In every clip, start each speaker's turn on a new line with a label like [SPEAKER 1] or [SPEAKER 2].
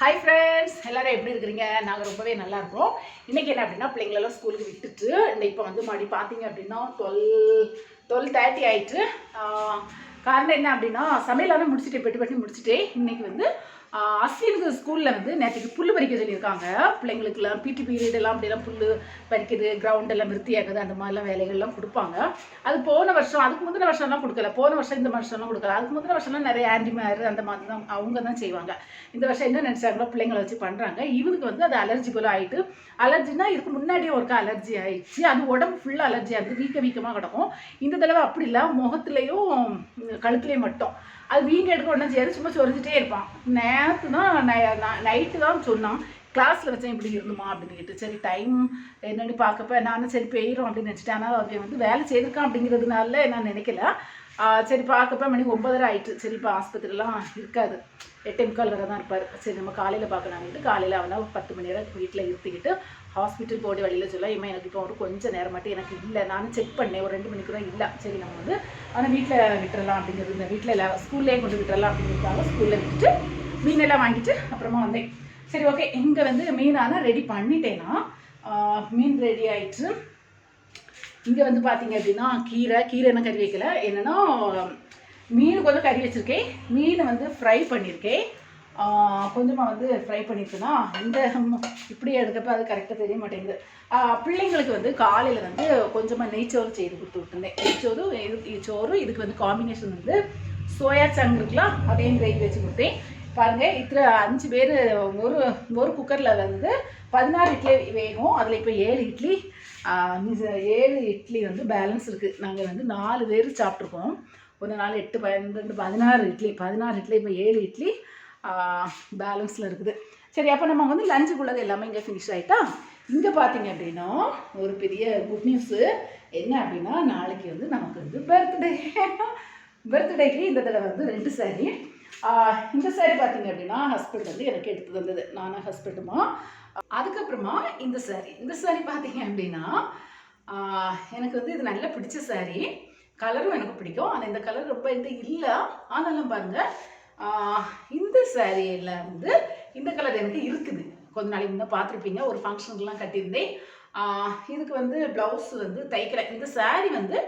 [SPEAKER 1] Hi friends எல்லோரும் எப்படி இருக்கிறீங்க? நாங்கள் ரொம்பவே நல்லா இருக்கோம் இன்றைக்கி என்ன அப்படின்னா பிள்ளைங்களெல்லாம் ஸ்கூலுக்கு விட்டுட்டு இந்த இப்போ வந்து மறுபடி பார்த்தீங்க அப்படின்னா டுவெல் டுவெல் தேர்ட்டி ஆயிட்டு காரணம் என்ன அப்படின்னா சமையலான முடிச்சுட்டு பெட்டு பெட்டு முடிச்சுட்டே இன்றைக்கி வந்து அஸ்வினுக்கு ஸ்கூலில் வந்து நேற்றுக்கு புல் பறிக்க சொல்லியிருக்காங்க. பிள்ளைங்களுக்குலாம் பிடி பீரியட் எல்லாம் அப்படிலாம் புல் பறிக்கிறது கிரவுண்ட் எல்லாம் விருத்தியாக்குது அந்த மாதிரிலாம் வேலைகள்லாம் கொடுப்பாங்க. அது போன வருஷம் அதுக்கு முந்தின வருஷம்லாம் கொடுக்கல. போன வருஷம் இந்த வருஷம்லாம் கொடுக்கல. அதுக்கு முந்தின வருஷம்லாம் நிறைய ஆன்டிமேர் அந்த மாதிரி தான் அவங்க தான் செய்வாங்க. இந்த வருஷம் என்ன நினச்சாங்களோ பிள்ளைங்களை வச்சு பண்ணுறாங்க இவனுக்கு வந்து அது அலர்ஜி போல ஆகிட்டு அலர்ஜினா இதுக்கு முன்னாடியே ஒருக்கா அலர்ஜி ஆயிடுச்சு. அது உடம்பு ஃபுல்லாக அலர்ஜி ஆகுது. வீக்க வீக்கமாக கிடக்கும். இந்த தடவை அப்படி இல்லை. முகத்துலேயும் கழுத்துலேயும் மட்டும். அது வீங்க எடுக்க உடனே சரி சும்மா சொரிஞ்சிட்டே இருப்பான். நேற்று தான் நைட்டு தான் சொன்னான் கிளாஸில் வச்சேன் இப்படி இருந்துமா? அப்படின்னு கேட்டு. சரி டைம் என்னென்னு பார்க்கப்ப நானும் சரி போயிடும் அப்படின்னு நினச்சிட்டேன். ஆனால் அவன் வந்து வேலை செய்திருக்கான் அப்படிங்கிறதுனால நான் நினைக்கல. சரி பார்க்கப்ப மணி ஒன்பதரை ஆயிட்டு. சரி இப்போ ஆஸ்பத்திரிலாம் இருக்காது. எட்டே முக்கால் வரை தான் இருப்பார். சரி நம்ம காலையில் பார்க்கலான்ட்டு காலையில் அவனை ஒரு பத்து மணி நேரம் வீட்டில் இருத்திக்கிட்டு ஹாஸ்பிட்டல் போடி வழியில் சொல்ல இம்மா எனக்கு இப்போ ஒரு கொஞ்சம் நேரம் மட்டும் எனக்கு இல்லை. நானும் செக் பண்ணேன். ஒரு ரெண்டு மணிக்கு தான் இல்லை. சரி நம்ம வந்து ஆனால் வீட்டில் விட்டுறலாம். அப்படிங்கிறது இந்த வீட்டில் இல்லை ஸ்கூல்லேயே கொண்டு விட்டுறலாம் அப்படிங்கிறதுக்காக ஸ்கூலில் விட்டுட்டு மீனெல்லாம் வாங்கிட்டு அப்புறமா வந்தேன். சரி ஓகே. இங்கே வந்து மீனான ரெடி பண்ணிட்டேன்னா மீன் ரெடி ஆயிட்டு இங்கே வந்து பார்த்தீங்க அப்படின்னா கீரை கீரை என்ன கறி வைக்கல. என்னன்னா மீன் கொஞ்சம் கறி வச்சுருக்கேன். மீன் வந்து ஃப்ரை பண்ணியிருக்கேன் கொஞ்சமாக வந்து ஃப்ரை பண்ணியிருக்கேன்னா இந்த இப்படி எடுக்கப்ப அது கரெக்டாக தெரிய மாட்டேங்குது. பிள்ளைங்களுக்கு வந்து காலையில் வந்து கொஞ்சமாக நெய்ச்சோறு செய்து கொடுத்து விட்டுருந்தேன். நெய்ச்சோறு இது இது சோறு இதுக்கு வந்து காம்பினேஷன் வந்து சோயா சங்கு இருக்கலாம் அதையும் கிரேவி வச்சு கொடுத்தேன். பாருங்கள் இத்தனை அஞ்சு பேர் ஒரு ஒரு குக்கரில் வந்து பதினாறு இட்லி வேகும் அதில் இப்போ ஏழு இட்லி ஏழு இட்லி வந்து பேலன்ஸ் இருக்குது நாங்கள் வந்து நாலு பேர் சாப்பிட்ருக்கோம் ஒரு நாள் எட்டு பன்னெண்டு பதினாறு இட்லி பதினாறு இட்லி இப்போ ஏழு இட்லி பேலன்ஸில் இருக்குது. சரி அப்போ நம்ம வந்து லஞ்சுக்குள்ளது எல்லாமே இங்கே ஃபினிஷ் ஆகிட்டா இங்கே பார்த்தீங்க அப்படின்னா ஒரு பெரிய குட் நியூஸு என்ன அப்படின்னா நாளைக்கு வந்து நமக்கு வந்து பர்த்டே பர்த்டேக்கு இந்த தடவை வந்து ரெண்டு சாரி இந்த சாரி பார்த்தீங்க அப்படின்னா ஹஸ்பண்ட் வந்து எனக்கு எடுத்து தந்தது. நானும் ஹஸ்பண்டுமா அதுக்கப்புறமா இந்த சாரி இந்த சாரி பார்த்தீங்க அப்படின்னா எனக்கு வந்து இது நல்லா பிடிச்ச சாரி கலரும் எனக்கு பிடிக்கும். ஆனால் இந்த கலர் ரொம்ப இந்த இல்லை. ஆனாலும் பாருங்கள் இந்த சாரியில் வந்து இந்த கலர் எனக்கு இருக்குது. கொஞ்ச நாளைக்கு முன்னே பார்த்துருப்பீங்க. ஒரு ஃபங்க்ஷனுக்குலாம் கட்டியிருந்தேன். இதுக்கு வந்து ப்ளவுஸ் வந்து தைக்கிறேன். இந்த saree வந்து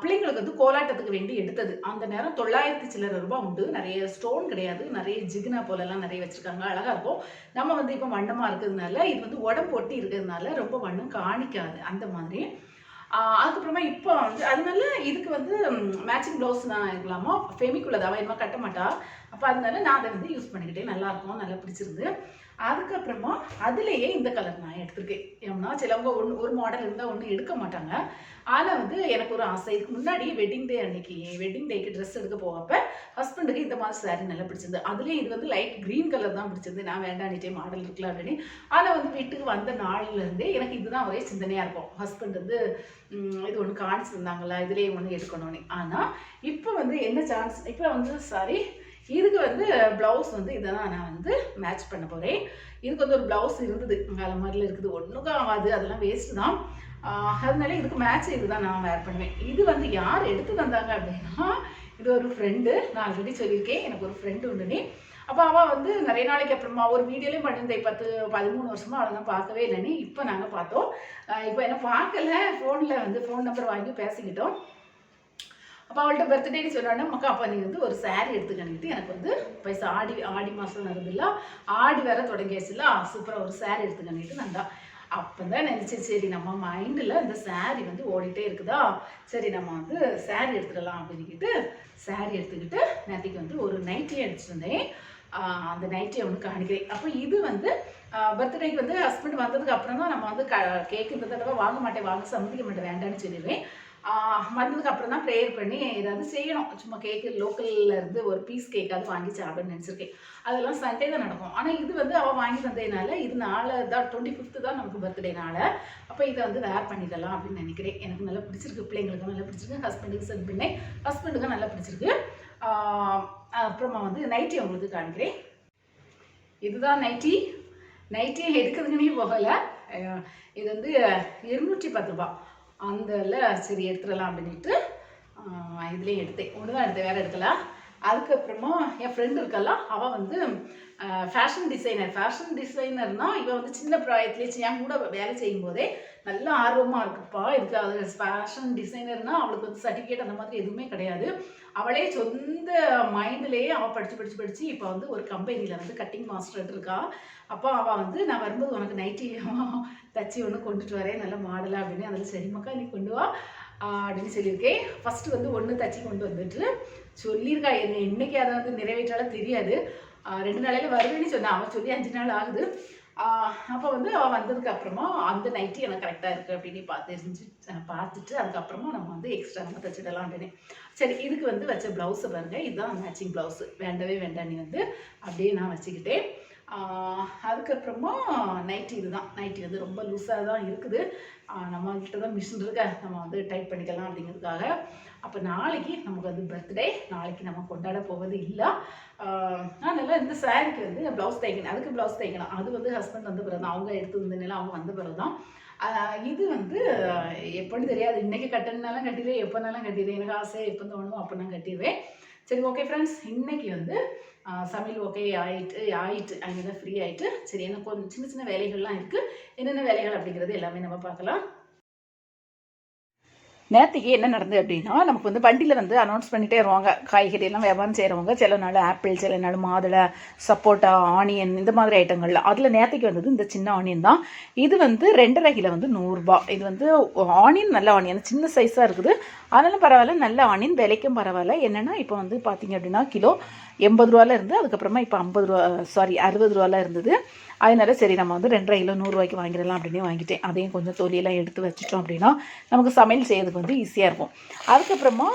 [SPEAKER 1] பிள்ளைங்களுக்கு வந்து கோலாட்டத்துக்கு வேண்டி எடுத்தது. அந்த நேரம் தொள்ளாயிரத்தி சில்லற ரூபாய் உண்டு. நிறைய ஸ்டோன் கிடையாது. நிறைய ஜிகினா போலெல்லாம் நிறைய வச்சுருக்காங்க. அழகாக இருக்கும். நம்ம வந்து இப்போ வண்ணமாக இருக்கிறதுனால இது வந்து உடம்பு ஒட்டி இருக்கிறதுனால ரொம்ப வண்ணம் காணிக்காது. அந்த மாதிரி. அதுக்கப்புறமா இப்போ வந்து அதனால இதுக்கு வந்து மேட்சிங் ப்ளவுஸ் நான் இருக்கலாமா ஃபெமிக்குள்ளது அவள் என்ன கட்ட மாட்டா. அப்போ அதனால நான் அதை வந்து யூஸ் பண்ணிக்கிட்டேன். நல்லாயிருக்கும் நல்லா பிடிச்சிருந்து. அதுக்கப்புறமா அதுலேயே இந்த கலர் நான் எடுத்திருக்கேன். ஏன்னா சிலவங்க ஒன்று ஒரு மாடல் இருந்தால் ஒன்றும் எடுக்க மாட்டாங்க. ஆனால் வந்து எனக்கு ஒரு ஆசை. இதுக்கு முன்னாடி வெட்டிங் டே அன்னைக்கு வெட்டிங் டேக்கு ட்ரெஸ் எடுக்க போகப்ப ஹஸ்பண்டுக்கு இந்த மாதிரி சாரீ நல்லா பிடிச்சிருந்து அதுலேயும் இது வந்து லைட் க்ரீன் கலர் தான் பிடிச்சிருந்து நான் வேண்டானிட்டே மாடல் இருக்கலாம் அப்படின்னு. ஆனால் வந்து வீட்டுக்கு வந்த நாள்லேருந்தே எனக்கு இதுதான் ஒரே சிந்தனையாக இருக்கும். ஹஸ்பண்ட் வந்து இது ஒன்று காணிச்சிருந்தாங்களா இதுலேயே ஒன்று எடுக்கணும்னு. ஆனால் இப்போ வந்து என்ன சான்ஸ் இப்போ வந்து சாரி இதுக்கு வந்து ப்ளவுஸ் வந்து இதை தான் நான் வந்து மேட்ச் பண்ண போகிறேன் இதுக்கு வந்து ஒரு ப்ளவுஸ் இருந்தது. வேலை மாதிரில இருக்குது. ஒன்றுக்கும் ஆகாது. அதெல்லாம் வேஸ்ட் தான். அதனால இதுக்கு மேட்ச் இதுதான் நான் வேர் பண்ணுவேன். இது வந்து யார் எடுத்து தந்தாங்க அப்படின்னா இது ஒரு ஃப்ரெண்டு நான் ஆல்ரெடி சொல்லியிருக்கேன். எனக்கு ஒரு ஃப்ரெண்டு உண்டுனே. அப்போ அவள் வந்து நிறைய நாளைக்கு அப்புறமா ஒரு வீடியோலையும் பண்ணியிருந்தேன் பத்து பதிமூணு வருஷமாக அவளை பார்க்கவே இல்லைன்னு இப்போ நாங்கள் பார்த்தோம். இப்போ என்ன பார்க்கல. ஃபோனில் வந்து ஃபோன் நம்பர் வாங்கி பேசிக்கிட்டோம். அப்போ அவள்கிட்ட பர்த்டேன்னு சொன்னோன்னே மக்கா அப்பா நீ வந்து ஒரு saree எடுத்துக்கணிட்டு எனக்கு வந்து பைசா ஆடி ஆடி மாதம் நடந்துல ஆடி வேற தொடங்கியாச்சுல சூப்பராக ஒரு saree எடுத்துக்கணிட்டு நந்தா அப்போ தான் நினச்சேன் சரி நம்ம மைண்டில் இந்த saree வந்து ஓடிட்டே இருக்குதா? சரி நம்ம வந்து saree எடுத்துடலாம் அப்படின்னுக்கிட்டு saree எடுத்துக்கிட்டு நேற்றுக்கு வந்து ஒரு நைட்டி அடிச்சிருந்தேன் அந்த நைட்டியை ஒன்று காணிக்கிறேன் அப்போ இது வந்து பர்த்டேக்கு வந்து ஹஸ்பண்ட் வந்ததுக்கு அப்புறம் தான் நம்ம வந்து க கேக்கு இந்த தடவை வாங்க மாட்டேன் வாங்க சம்மதிக்க மாட்டேன் வேண்டாம்னு சொல்லிடுவேன். வந்ததுக்கு அப்புறம் தான் ப்ரேயர் பண்ணி ஏதாவது செய்யணும். சும்மா கேக்கு லோக்கல்ல இருந்து ஒரு பீஸ் கேக்காவது வாங்கி சாப்பிடணும்னு நினச்சிருக்கேன். அதெல்லாம் சண்டே தான் நடக்கும். ஆனால் இது வந்து அவள் வாங்கி தந்ததுனால இது நாளை தான் டுவெண்ட்டி ஃபிஃப்த்து தான் நமக்கு பர்த்டே அப்போ இதை வந்து வேர் பண்ணிடலாம் அப்படின்னு நினைக்கிறேன். எனக்கு நல்லா பிடிச்சிருக்கு. பிள்ளைங்களுக்கும் நல்லா பிடிச்சிருக்கு. ஹஸ்பண்டுக்கு சென்ட் பண்ணேன். ஹஸ்பண்டுக்கும் நல்லா பிடிச்சிருக்கு. அப்புறமா வந்து நைட்டி அவங்களுக்கு காணிக்கிறேன் இதுதான் நைட்டி நைட்டி எடுக்கிறதுக்குன்னே போகலை. இது வந்து இருநூற்றி பத்து ரூபா அந்த சரி எடுத்துடலாம் அப்படின்ட்டு இதுலேயும் எடுத்தேன். ஒன்று தான் எடுத்தேன். வேறு எடுக்கல? அதுக்கப்புறமா என் ஃப்ரெண்டு இருக்கெல்லாம் அவள் வந்து ஃபேஷன் டிசைனர் ஃபேஷன் டிசைனர்னா இவன் வந்து சின்ன பிராயத்துலேயே என் கூட வேலை செய்யும் போதே நல்ல ஆர்வமாக இருக்குப்பா. இதுக்கு அது ஃபேஷன் டிசைனர்னா அவளுக்கு வந்து சர்டிஃபிகேட் அந்த மாதிரி எதுவுமே கிடையாது. அவளே சொந்த மைண்ட்லேயே அவள் படித்து படித்து படித்து இப்போ வந்து ஒரு கம்பெனியில் வந்து கட்டிங் மாஸ்டர் இருக்கா. அப்போ அவள் வந்து நான் வரும்போது உனக்கு நைட்டி தச்சு ஒன்று கொண்டுட்டு வரேன். நல்ல மாடலாக அப்படின்னு அதில் சரிம்மாக்கா நீ கொண்டு வா. அப்படின்னு சொல்லியிருக்கேன். ஃபஸ்ட்டு வந்து ஒன்று தச்சு கொண்டு வந்துட்டு சொல்லியிருக்கா. என்ன இன்னைக்கு அதை வந்து நிறைவேற்றாலும் தெரியாது. ரெண்டு நாளையில் வருவேன்னு சொன்னா. அவன் சொல்லி அஞ்சு நாள் ஆகுது. அப்போ வந்து அவள் வந்ததுக்கு அப்புறமா அந்த நைட்டு எனக்கு கரெக்டாக இருக்குது அப்படின்னு பார்த்து தெரிஞ்சு பார்த்துட்டு அதுக்கப்புறமா நம்ம வந்து எக்ஸ்ட்ரா நம்ம தச்சிடலாம் அப்படின்னு சரி இதுக்கு வந்து வச்ச ப்ளவுஸை பாருங்கள் இதுதான் மேட்சிங் ப்ளவுஸு வேண்டவே வேண்டாம் நீ வந்து. அப்படியே நான் வச்சுக்கிட்டேன். அதுக்கப்புறமா நைட்டி இதுதான். நைட்டி வந்து ரொம்ப லூஸாக தான் இருக்குது. ஆஹ் நம்ம தான் மிஷின் இருக்க. நம்ம வந்து டைப் பண்ணிக்கலாம் அப்படிங்கிறதுக்காக. அப்போ நாளைக்கு நமக்கு வந்து பர்த்டே நாளைக்கு நம்ம கொண்டாட போவது இல்லை. அதனால் இந்த சாரிக்கு வந்து ப்ளவுஸ் தைக்கணும். அதுக்கு ப்ளவுஸ் தைக்கணும். அது வந்து ஹஸ்பண்ட் வந்த பிறகு தான் அவங்க எடுத்து வந்தனால அவங்க வந்த பிறகு தான் இது வந்து எப்படின்னு தெரியாது. இன்னைக்கு கட்டணுனாலும் கட்டிடுவேன். எப்போனாலும் கட்டிடுவேன். எனக்கு ஆசை எப்போ தோணுமோ அப்போ நான் கட்டிடுவேன். சரி ஓகே ஃப்ரெண்ட்ஸ் இன்றைக்கி வந்து சமையல் ஓகே ஆயிட்டு ஆயிட்டு அங்கே தான் ஃப்ரீ ஆயிட்டு சரி எனக்கு கொஞ்சம் சின்ன சின்ன வேலைகள்லாம் இருக்குது என்னென்ன வேலைகள் அப்படிங்கிறது எல்லாமே நம்ம பார்க்கலாம். நேற்றுக்கு என்ன நடந்தது அப்படின்னா நமக்கு வந்து வண்டியில் வந்து அனௌன்ஸ் பண்ணிகிட்டே வருவாங்க. காய்கறி எல்லாம் வியாபாரம் செய்கிறவங்க சில நாள் ஆப்பிள் சில நாள் மாதுளை சப்போட்டா ஆனியன் இந்த மாதிரி ஐட்டங்கள்ல அதில் நேற்றுக்கு வந்தது இந்த சின்ன ஆனியன் தான். இது வந்து ரெண்டரை கிலோ வந்து நூறுரூபா இது வந்து ஆனியன் நல்ல ஆனியன் சின்ன சைஸாக இருக்குது. அதனால பரவாயில்ல நல்ல ஆனியன் விலைக்கும் பரவாயில்ல. என்னென்னா இப்போ வந்து பார்த்தீங்க அப்படின்னா கிலோ எண்பது ரூபால இருந்து அதுக்கப்புறமா இப்போ ஐம்பது ரூபா சாரி அறுபது ரூபால இருந்தது. அதனால சரி நம்ம வந்து ரெண்டரை கிலோ நூறுரூவாய்க்கு வாங்கிடலாம் அப்படின்னு வாங்கிட்டேன். அதையும் கொஞ்சம் தொலியெல்லாம் எடுத்து வச்சிட்டோம் அப்படின்னா நமக்கு சமையல் செய்யறதுக்கு வந்து ஈஸியாக இருக்கும். அதுக்கப்புறமா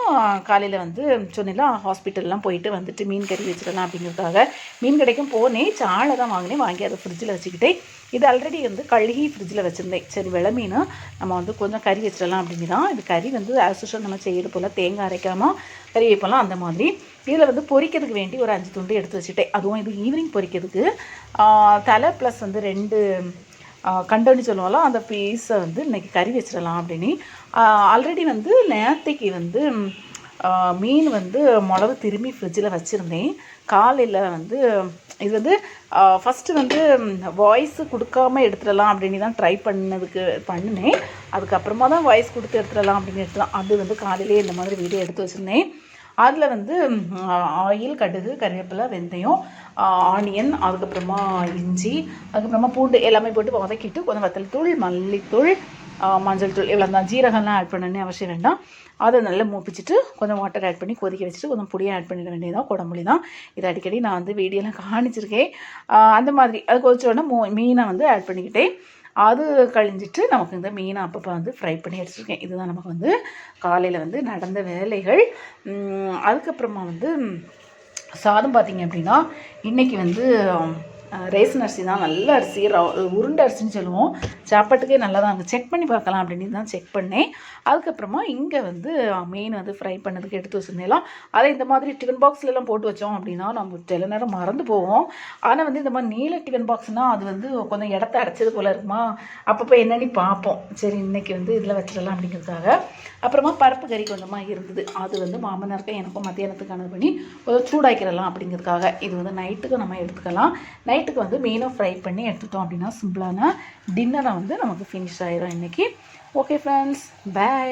[SPEAKER 1] காலையில் வந்து சொன்னேன்ல ஹாஸ்பிட்டல்லாம் போயிட்டு வந்துட்டு மீன் கறி வச்சிடலாம் அப்படிங்கிறதுக்காக மீன் கடைக்கும் போனேன். சாலை தான் வாங்கினேன். வாங்கி அதை ஃப்ரிட்ஜில் வச்சுக்கிட்டே இது ஆல்ரெடி வந்து கழுகி ஃப்ரிட்ஜில் வச்சுருந்தேன். சரி வெள மீன் நம்ம வந்து கொஞ்சம் கறி வச்சிடலாம் அப்படிங்கிறான் இது கறி வந்து ஆஸ் யூஷுவல் நம்ம செய்யறது போல் தேங்காய் அரைக்காமல் கறிவேப்பெல்லாம் அந்த மாதிரி. இதில் வந்து பொரிக்கிறதுக்கு வேண்டி ஒரு அஞ்சு துண்டு எடுத்து வச்சுட்டேன் அதுவும் இது ஈவினிங் பொரிக்கிறதுக்கு. தலை ப்ளஸ் வந்து ரெண்டு கண்டோன்னு சொல்லுவோம்ல அந்த பீஸை வந்து இன்னைக்கு கறி வச்சிடலாம் அப்படின்னு. ஆல்ரெடி வந்து நேரத்தைக்கு வந்து மீன் வந்து மிளகு திரும்பி ஃப்ரிட்ஜில் வச்சுருந்தேன். காலையில் வந்து இது வந்து ஃபஸ்ட்டு வந்து வாய்ஸ் கொடுக்காம எடுத்துடலாம் அப்படின்னு தான் ட்ரை பண்ணதுக்கு பண்ணினேன். அதுக்கப்புறமா தான் வாய்ஸ் கொடுத்து எடுத்துடலாம் அப்படின்னு எடுத்துலாம் அது வந்து காலையிலேயே இந்த மாதிரி வீடியோ எடுத்து வச்சுருந்தேன். அதில் வந்து ஆயில் கடுகு கருவேப்பிலை வெந்தயம் ஆனியன் அதுக்கப்புறமா இஞ்சி அதுக்கப்புறமா பூண்டு எல்லாமே போட்டு வதக்கிட்டு கொஞ்சம் வத்தல் தூள் மல்லித்தூள் மஞ்சள் தூள் இவ்வளோ தான். ஜீரகம்லாம் ஆட் பண்ணணும்னு அவசியம் வேண்டாம். அதை நல்லா மூப்பிச்சிட்டு கொஞ்சம் வாட்டர் ஆட் பண்ணி கொதிக்க வச்சுட்டு கொஞ்சம் புளியை ஆட் பண்ணிட வேண்டியதான் குடம்புளி தான். இது அடிக்கடி நான் வந்து வீடியோலாம் காணிச்சிருக்கேன். அந்த மாதிரி அது கொதிச்சோடனே மூ மீனை வந்து ஆட் பண்ணிக்கிட்டேன். அது கழிஞ்சிட்டு நமக்கு இந்த மீனை அப்பப்போ வந்து ஃப்ரை பண்ணி எடுத்துருக்கேன். இதுதான் நமக்கு வந்து காலையில் வந்து நடந்த வேலைகள். அதுக்கப்புறமா வந்து சாதம் பார்த்தீங்க அப்படின்னா இன்றைக்கி வந்து ரேசன் அரிசி தான் நல்ல அரிசி ரவ- உருண்டை அரிசின்னு சொல்லுவோம். சாப்பாட்டுக்கே நல்லா தான் இருக்குது செக் பண்ணி பார்க்கலாம் அப்படின்னு தான் செக் பண்ணேன். அதுக்கப்புறமா இங்கே வந்து மெயின் வந்து ஃப்ரை பண்ணதுக்கு எடுத்து வச்சுருந்தேலாம் அதை இந்த மாதிரி டிஃபன் பாக்ஸ்லலாம் போட்டு வச்சோம் அப்படின்னா நம்ம சில நேரம் மறந்து போவோம். ஆனால் வந்து இந்த மாதிரி நீல டிஃபன் பாக்ஸ்னால் அது வந்து கொஞ்சம் இடத்த அடைச்சது போல் இருக்குமா? அப்பப்போ என்னன்னு பார்ப்போம். சரி இன்னைக்கு வந்து இதில் வச்சிடலாம் அப்படிங்கிறதுக்காக. அப்புறமா பருப்பு கறி கொஞ்சமாக இருந்தது. அது வந்து மாமனாருக்கும் எனக்கும் மத்தியானத்துக்கானது பண்ணி கொஞ்சம் சூடாக்கிடலாம் அப்படிங்கிறதுக்காக. இது வந்து நைட்டுக்கு நம்ம எடுத்துக்கலாம். நைட் நைட்டுக்கு வந்து மீனை ஃப்ரை பண்ணி எடுத்துட்டோம் அப்படின்னா சிம்பிளான டின்னரை வந்து நமக்கு ஃபினிஷ் ஆயிரும் இன்றைக்கி ஓகே ஃப்ரெண்ட்ஸ் பை